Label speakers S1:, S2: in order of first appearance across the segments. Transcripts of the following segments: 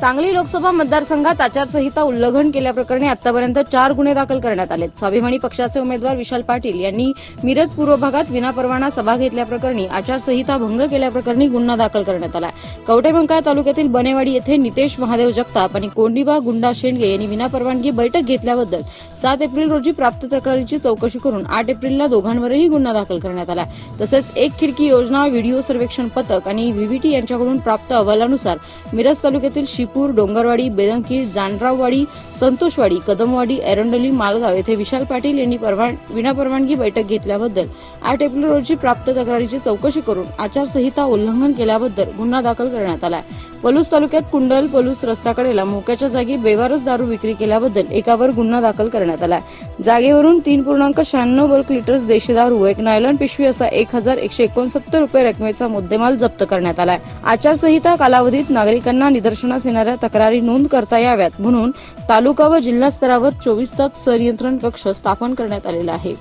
S1: सांगली लोकसभा मतदारसंघात आचारसंहिता उल्लंघन केल्याप्रकरणी आतापर्यंत चार गुन्हे दाखल करण्यात आलेत. स्वाभिमानी पक्षाचे उमेदवार विशाल पाटील यांनी मिरज पूर्व भागात विनापरवाना सभा घेतल्याप्रकरणी आचारसंहिता भंग केल्याप्रकरणी गुन्हा दाखल करण्यात आला. कवटेबंका तालुक्यातील बनेवाडी येथे नितेश महादेव जगताप आणि कोंडीबा गुंडा शेंडगे यांनी विनापरवानगी बैठक घेतल्याबद्दल सात एप्रिल रोजी प्राप्त तक्रारीची चौकशी करून आठ एप्रिलला दोघांवरही गुन्हा दाखल करण्यात आला. तसेच एक खिडकी योजना व्हिडिओ सर्वेक्षण पथक आणि व्हीव्हीटी यांच्याकडून प्राप्त अहवालानुसार मिरज तालुक्यातील शिपूर डोंगरवाडी बेदंकी जानराववाडी संतोषवाडी कदमवाडी एरंडोली मालगाव येथे विशाल पाटील यांनी परवान विनापरवानगी बैठक घेतल्याबद्दल आठ एप्रिल रोजी प्राप्त तक्रारीची चौकशी करून आचारसंहिता उल्लंघन केल्याबद्दल गुन्हा दाखल करण्यात आला पलूस तालुक्यात कुंडल पलूस रस्त्याकडेला मोक्याच्या जागी बेवारस दारू विक्री केल्याबद्दल एकावर गुन्हा दाखल करण्यात आला जागेवरून तीन पूर्णांक शहाण्णव बल्क लिटर्स देशी दारू एक नायलॉन पिशवी असा एक हजार एकशे एकोणसत्तर रुपये रकमेचा मुद्देमाल जप्त करण्यात आला आचारसंहिता कालावधीत नागरिकांना निदर्शनास येणाऱ्या तक्रारी नोंद करता याव्यात म्हणून तालुका व जिल्हा स्तरावर चोवीस तास संनियंत्रण कक्ष स्थापन करण्यात आलेला आहे.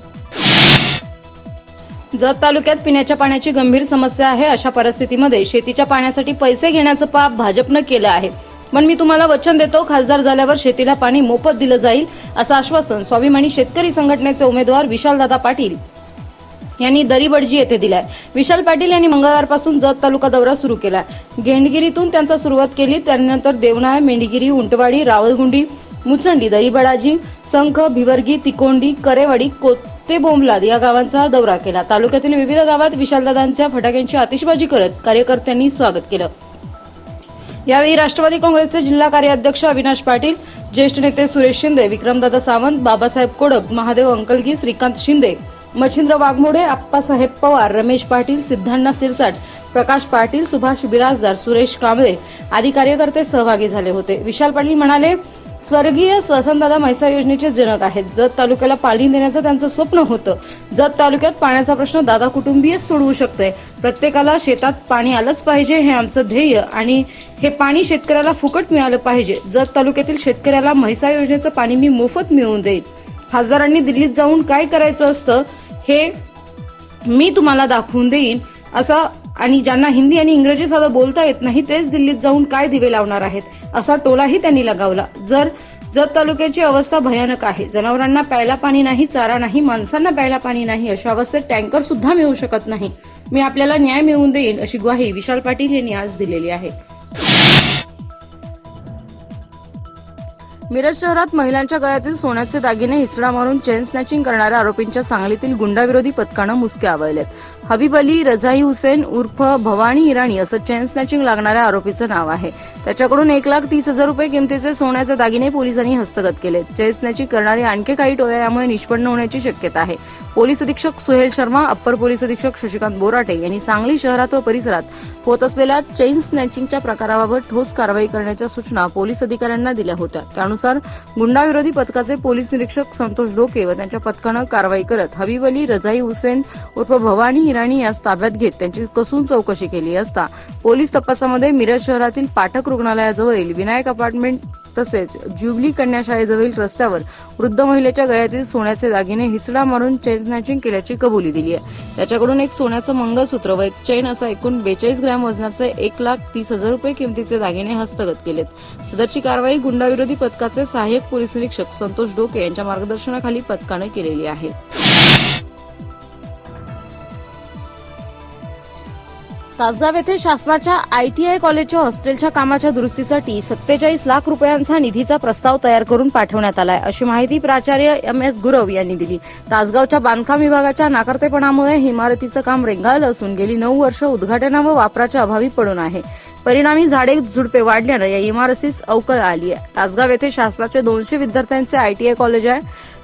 S1: जत तालुक्यात पिण्याच्या पाण्याची गंभीर समस्या आहे अशा परिस्थितीमध्ये शेतीच्या पाण्यासाठी पैसे घेण्याचं पाप भाजपनं केलं आहे. पण मी तुम्हाला वचन देतो खासदार झाल्यावर शेतीला पाणी मोफत दिलं जाईल असं आश्वासन स्वाभिमानी शेतकरी संघटनेचे उमेदवार विशालदादा पाटील यांनी दरीबडजी येथे दिलाय. विशाल पाटील यांनी मंगळवारपासून जत तालुका दौरा सुरू केला गेंडगिरीतून त्यांचा सुरुवात केली त्यानंतर देवनाळ मेंढगिरी उंटवाडी रावळगुंडी मुचंडी दरीबडाजी संख भिवर्गी तिकोंडी करेवाडी कोते बोंबलाद या गावांचा दौरा केला. तालुक्यातील विविध गावात विशालदादांच्या फटाक्यांची आतिषबाजी करत कार्यकर्त्यांनी स्वागत केलं. यावेळी राष्ट्रवादी काँग्रेसचे जिल्हा कार्याध्यक्ष अविनाश पाटील ज्येष्ठ नेते सुरेश शिंदे विक्रमदादा सावंत बाबासाहेब कोडक महादेव अंकलगी श्रीकांत शिंदे मच्छिंद्र वाघमोडे आप्पासाहेब पवार रमेश पाटील सिद्धांना सिरसाट प्रकाश पाटील सुभाष बिराजदार सुरेश कांबळे आदी कार्यकर्ते सहभागी झाले होते. विशाल पाटील म्हणाले स्वर्गीय स्वसंतदादा म्हैसा योजनेचे जनक आहेत. जत तालुक्याला पाणी देण्याचं त्यांचं स्वप्न होतं. जत तालुक्यात पाण्याचा प्रश्न दादा कुटुंबीय सोडवू शकते प्रत्येकाला शेतात पाणी आलंच पाहिजे हे आमचं ध्येय आणि हे पाणी शेतकऱ्याला फुकट मिळालं पाहिजे. जत तालुक्यातील शेतकऱ्याला म्हैसा योजनेचं पाणी मी मोफत मिळवून देईन. खासदारांनी दिल्लीत जाऊन काय करायचं असतं? हे मी तुम्हाला दाखवून देईन. असं आणि ज्यांना हिंदी आणि इंग्रजी साधं बोलता येत नाही तेच दिल्लीत जाऊन काय दिवे लावणार आहेत? असा टोलाही त्यांनी लगावला. जर जत तालुक्याची अवस्था भयानक आहे. जनावरांना प्यायला पाणी नाही चारा नाही माणसांना प्यायला पाणी नाही अशा अवस्थेत टँकर सुद्धा मिळू शकत नाही. मी आपल्याला न्याय मिळवून देईन अशी ग्वाही विशाल पाटील यांनी आज दिलेली आहे. मिरज शहरात महिलांच्या गळ्यातील सोन्याचे दागिने हिचडा मारून चेन स्नॅचिंग करणाऱ्या आरोपींच्या सांगलीतील गुंडाविरोधी पथकानं मुसके आवळल्यात हबीब अली रझाई हुसेन उर्फ भवानी इराणी असं चेन स्नॅचिंग लागणाऱ्या आरोपीचं नाव आहे. त्याच्याकडून एक लाख तीस हजार रुपये किमतीचे सोन्याचे दागिने पोलिसांनी हस्तगत केले. चेन स्नॅचिंग करणारी आणखी काही टोळ्या यामुळे निष्पन्न होण्याची शक्यता आहे. पोलीस अधीक्षक सुहेल शर्मा अप्पर पोलीस अधीक्षक शशिकांत बोराटे यांनी सांगली शहरात व परिसरात होत असलेल्या चेन स्नॅचिंगच्या प्रकाराबाबत ठोस कारवाई करण्याच्या सूचना पोलीस अधिकाऱ्यांना दिल्या होत्या. त्यानुसार गुंडाविरोधी पथकाचे पोलीस निरीक्षक संतोष डोके व त्यांच्या पथकानं कारवाई करत हबीब अली रझाई हुसेन उर्फ भवानी इराणी यास ताब्यात घेत त्यांची कसून चौकशी केली असता पोलीस तपासामध्ये मिरज शहरातील पाठक रुग्णालयाजवळील विनायक अपार्टमेंट तसेच ज्युबली कन्याशाळेजवळील रस्त्यावर वृद्ध महिलेच्या गळ्यातील सोन्याचे दागिने हिसडा मारून चेन स्नॅचिंग केल्याची कबुली दिली आहे. त्याच्याकडून एक सोन्याचं मंगळसूत्र व एक चैन असा एकूण बेचाळीस ग्रॅम वजनाचे एक लाख तीस हजार रुपये किमतीचे दागिने हस्तगत केलेत. सदरची कारवाई गुंडाविरोधी पथकाचे सहाय्यक पोलीस निरीक्षक संतोष डोके यांच्या मार्गदर्शनाखाली पथकाने केलेली आहे. तासगाव येथे शासनाच्या आयटीआय कॉलेजच्या हॉस्टेलच्या कामाच्या दुरुस्तीसाठी सत्तेचाळीस लाख रुपयांचा निधीचा प्रस्ताव तयार करून पाठवण्यात आलाय अशी माहिती प्राचार्य एम एस गुरव यांनी दिली. तासगावच्या बांधकाम विभागाच्या नाकर्तेपणामुळे इमारतीचं काम रेंगाळलं असून गेली नऊ वर्ष उद्घाटना व वापराच्या अभावी पडून आहे. परिणामी झाडे झुडपे वाढल्यानं या इमारतीस अवकळ आली आहे तासगाव येथे शासनाचे दोनशे विद्यार्थ्यांचे आयटीआय कॉलेज आहे.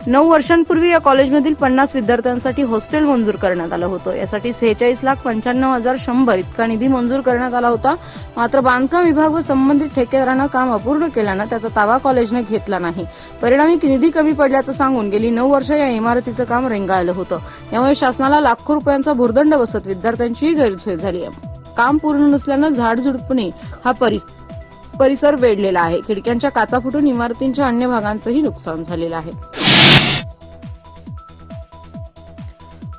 S1: नऊ वर्षांपूर्वी या कॉलेजमधील पन्नास विद्यार्थ्यांसाठी हॉस्टेल मंजूर करण्यात आलं होतं. यासाठी सेहेचाळीस लाख पंच्याण्णव हजार शंभर इतका निधी मंजूर करण्यात आला होता. मात्र बांधकाम विभाग व संबंधित ठेकेदारानं काम अपूर्ण केल्यानं त्याचा ताबा कॉलेजने घेतला नाही. परिणामी निधी कमी पडल्याचं सांगून गेली नऊ वर्ष या इमारतीचं काम रेंगाळलं होतं. यामुळे शासनाला लाखो रुपयांचा भुर्दंड बसत विद्यार्थ्यांचीही गैरसोय झाली आहे. काम पूर्ण नसल्यानं झाडझुडपणे हा परि परिसर वेढलेला आहे. खिडक्यांच्या काचा फुटून इमारतींच्या अन्य भागांचंही नुकसान झालेलं आहे.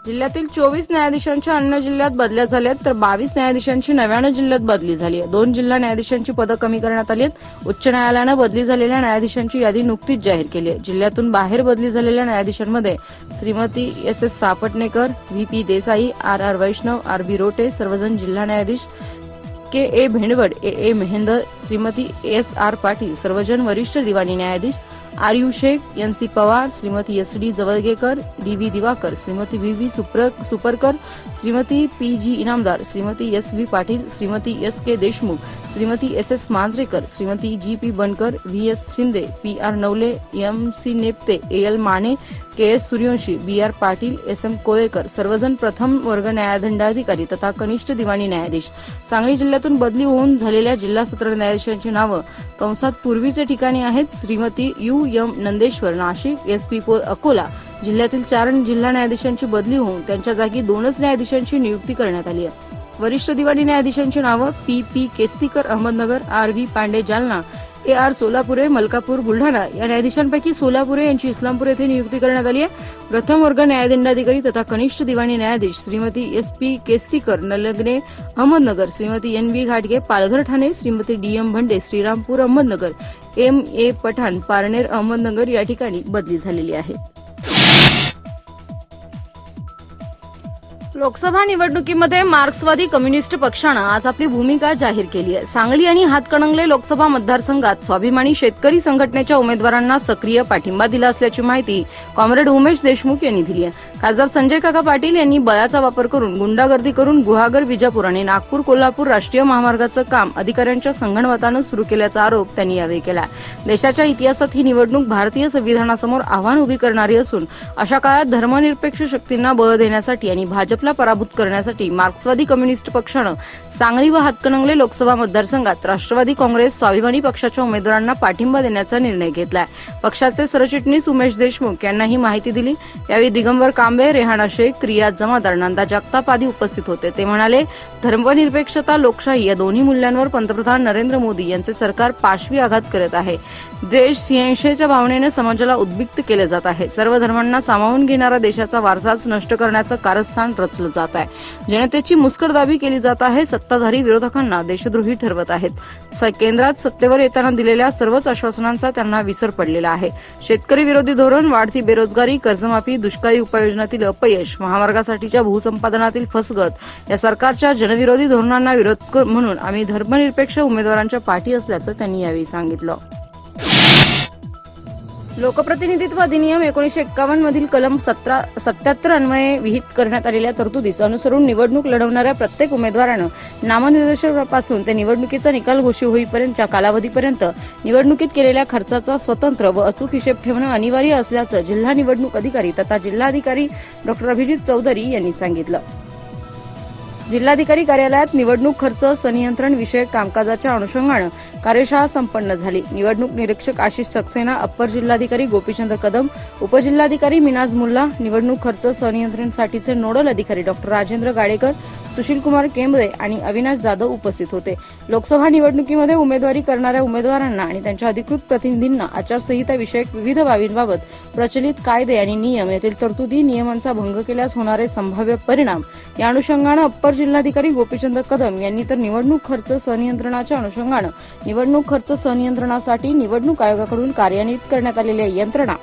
S1: जिल्ह्यातील चोवीस न्यायाधीशांच्या अन्य जिल्ह्यात बदल्या झाल्यात तर बावीस न्यायाधीशांची नव्यानं जिल्ह्यात बदली झाली आहे. दोन जिल्हा न्यायाधीशांची पदं कमी करण्यात आली आहेत. उच्च न्यायालयानं बदली झालेल्या न्यायाधीशांची यादी नुकतीच जाहीर केली आहे. जिल्ह्यातून बाहेर बदली झालेल्या न्यायाधीशांमध्ये Shrimati S S Sapatnekar V P Desai R R Vaishnav R B Rote सर्वजण जिल्हा न्यायाधीश K A Bhendwad A A Mehendar Shrimati S R Patil सर्वजण वरिष्ठ दिवाणी न्यायाधीश R U Shaikh N C Pawar Shrimati S D Jawalgekar D V Diwakar Shrimati V V सुप्र- Suparkar Shrimati P G Inamdar Shrimati S V Patil Shrimati S K Deshmukh Shrimati S S Manjrekar Shrimati G P Bankar V S Shinde P R Navale M C Nepte A L Mane K S Suryavanshi B R Patil S M Kolekar सर्वजण प्रथम वर्ग न्यायदंडाधिकारी तथा कनिष्ठ दिवाणी न्यायाधीश. सांगली जिल्ह्यातून बदली होऊन झालेल्या जिल्हा सत्र न्यायाधीशांची नावं कंसात पूर्वीचे ठिकाणी आहेत Shrimati U M Nandeshwar Nashik S P Akola जिल्ह्यातील चार जिल्हा न्यायाधीशांची बदली होऊन त्यांच्या जागी दोनच न्यायाधीशांची नियुक्ती करण्यात आली आहे. वरिष्ठ दिवाणी न्यायाधीशांची नावं P P Kestikar Ahmednagar R V Pande Jalna A R Solapure Malkapur Buldhana या न्यायाधीशांपैकी सोलापुरे यांची इस्लामपूर येथे नियुक्ती करण्यात आली आहे. प्रथम वर्ग न्यायदंडाधिकारी तथा कनिष्ठ दिवाणी न्यायाधीश Shrimati S P Kestikar Nalgane Ahmednagar Shrimati N V घाटगे Palghar Thane Shrimati D M Bhande Shrirampur Ahmednagar M A Pathan Parner Ahmednagar या ठिकाणी बदली झालेली आहे. लोकसभा निवडणुकीमध्ये मार्क्सवादी कम्युनिस्ट पक्षानं आज आपली भूमिका जाहीर केली आहे. सांगली आणि हातकणंगले लोकसभा मतदारसंघात स्वाभिमानी शेतकरी संघटनेच्या उमेदवारांना सक्रिय पाठिंबा दिला असल्याची माहिती कॉम्रेड उमेश देशमुख यांनी दिली आहे. खासदार संजय काका पाटील यांनी बळाचा वापर करून गुंडागर्दी करून गुहागर विजापूर आणि नागपूर कोल्हापूर राष्ट्रीय महामार्गाचं काम अधिकाऱ्यांच्या संगणमतानं सुरू केल्याचा आरोप त्यांनी यावेळी केला देशाच्या इतिहासात ही निवडणूक भारतीय संविधानासमोर आव्हान उभी करणारी असून अशा काळात धर्मनिरपेक्ष शक्तींना बळ देण्यासाठी आणि भाजपला पराभूत करण्यासाठी मार्क्सवादी कम्युनिस्ट पक्षानं सांगली व हातकणंगले लोकसभा मतदारसंघात राष्ट्रवादी काँग्रेस स्वाभिमानी पक्षाच्या उमेदवारांना पाठिंबा देण्याचा निर्णय घेतलाय. पक्षाचे सरचिटणीस उमेश देशमुख यांना ही माहिती दिली. यावेळी दिगंबर कांबे रेहाना शेख रियाज जमादार नंदा जगताप आदी उपस्थित होते. ते म्हणाले धर्मनिरपेक्षता लोकशाही या दोन्ही मूल्यांवर पंतप्रधान नरेंद्र मोदी यांचे सरकार पाशवी आघात करत आहे. द्वेष सिंहशेच्या भावनेने समाजाला उद्विक्त केले जात आहे. सर्व धर्मांना सामावून घेणारा देशाचा वारसाच नष्ट करण्याचं कारस्थान रचलं जात आहे. जनतेची मुस्कटदाबी केली जात आहे. सत्ताधारी विरोधकांना देशद्रोही ठरवत आहेत. स- केंद्रात सत्तेवर येताना दिलेल्या सर्वच आश्वासनांचा त्यांना विसर पडलेला आहे. शेतकरी विरोधी धोरण वाढती बेरोजगारी कर्जमाफी दुष्काळी उपाययोजनातील अपयश महामार्गासाठीच्या भूसंपादनातील फसगत या सरकारच्या जनविरोधी धोरणांना विरोध म्हणून आम्ही धर्मनिरपेक्ष उमेदवारांच्या पाठी असल्याचं त्यांनी यावेळी सांगितलं. लोकप्रतिनिधित्व अधिनियम एकोणीशे एक्कावन्न मधील कलम सतरा सत्याहत्तर अन्वये विहित करण्यात आलेल्या तरतुदीस अनुसरून निवडणूक लढवणाऱ्या प्रत्येक उमेदवारानं नामनिर्देशनापासून ते निवडणुकीचा निकाल घोषित होईपर्यंतच्या कालावधीपर्यंत निवडणुकीत केलेल्या खर्चाचा स्वतंत्र व अचूक हिशेब ठेवणं अनिवार्य असल्याचं जिल्हा निवडणूक अधिकारी तथा जिल्हाधिकारी डॉक्टर अभिजित चौधरी यांनी सांगितलं. जिल्हाधिकारी कार्यालयात निवडणूक खर्च संनियंत्रण विषयक कामकाजाच्या अनुषंगानं कार्यशाळा संपन्न झाली. निवडणूक निरीक्षक आशिष सक्सेना अप्पर जिल्हाधिकारी गोपीचंद कदम उपजिल्हाधिकारी मिनाज मुल्ला निवडणूक खर्च संनियंत्रणसाठीचे नोडल अधिकारी डॉक्टर राजेंद्र गाडेकर सुशीलकुमार केंबरे आणि अविनाश जाधव उपस्थित होते. लोकसभा निवडणुकीमध्ये उमेदवारी करणाऱ्या उमेदवारांना आणि त्यांच्या अधिकृत प्रतिनिधींना आचारसंहिता विषयक विविध बाबींबाबत प्रचलित कायदे आणि नियम यातील तरतुदी नियमांचा भंग केल्यास होणारे संभाव्य परिणाम या अनुषंगानं अप्पर जिल्हाधिकारी गोपीचंद कदम यांनी तर निवडणूक खर्च संनियंत्रणाच्या अनुषंगानं निवडणूक खर्च संनियंत्रणासाठी निवडणूक आयोगाकडून कार्यान्वित करण्यात आलेल्या यंत्रणा.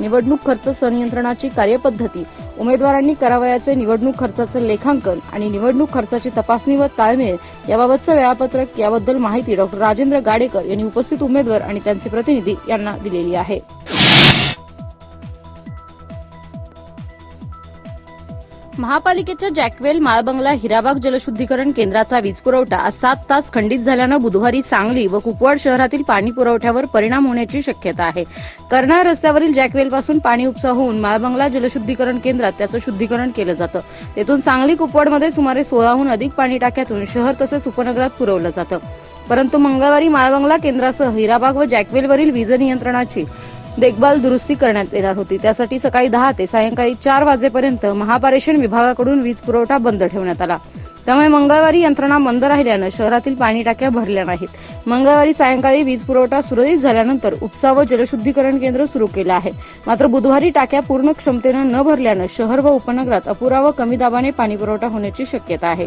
S1: निवडणूक खर्च संनियंत्रणाची कार्यपद्धती उमेदवारांनी करावयाचे निवडणूक खर्चाचं लेखांकन आणि निवडणूक खर्चाची तपासणी व ताळमेळ याबाबतचं वेळापत्रक याबद्दल माहिती डॉक्टर राजेंद्र गाडेकर यांनी उपस्थित उमेदवार आणि त्यांचे प्रतिनिधी यांना दिलेली आहे. महापालिकेच्या जॅकवेल माळबंगला हिराबाग जलशुद्धीकरण केंद्राचा वीज पुरवठा आज सात तास खंडित झाल्यानं बुधवारी सांगली व कुपवाड शहरातील पाणी पुरवठ्यावर परिणाम होण्याची शक्यता आहे. कर्नाळ रस्त्यावरील जॅकवेलपासून पाणी उपसा होऊन माळबंगला जलशुद्धीकरण केंद्रात त्याचं शुद्धीकरण केलं जातं. तेथून सांगली कुपवाडमध्ये सुमारे सोळाहून अधिक पाणी टाक्यातून शहर तसेच उपनगरात पुरवलं जातं. परंतु मंगळवारी माळबंगला केंद्रासह हिराबाग व जॅकवेलवरील वीज नियंत्रणाची देखभाल दुरुस्ती करण्यात येणार होती. त्यासाठी सकाळी दहा ते सायंकाळी चार वाजेपर्यंत महापारेषण विभागाकडून वीज पुरवठा बंद ठेवण्यात आला. त्यामुळे मंगळवारी यंत्रणा बंद राहिल्यानं शहरातील पाणी टाक्या भरल्या नाहीत. मंगळवारी सायंकाळी वीज पुरवठा सुरळीत झाल्यानंतर उपसा व जलशुद्धीकरण केंद्र सुरू केलं आहे. मात्र बुधवारी टाक्या पूर्ण क्षमतेनं न भरल्यानं शहर व उपनगरात अपुरा व कमी दाबाने पाणी पुरवठा होण्याची शक्यता आहे.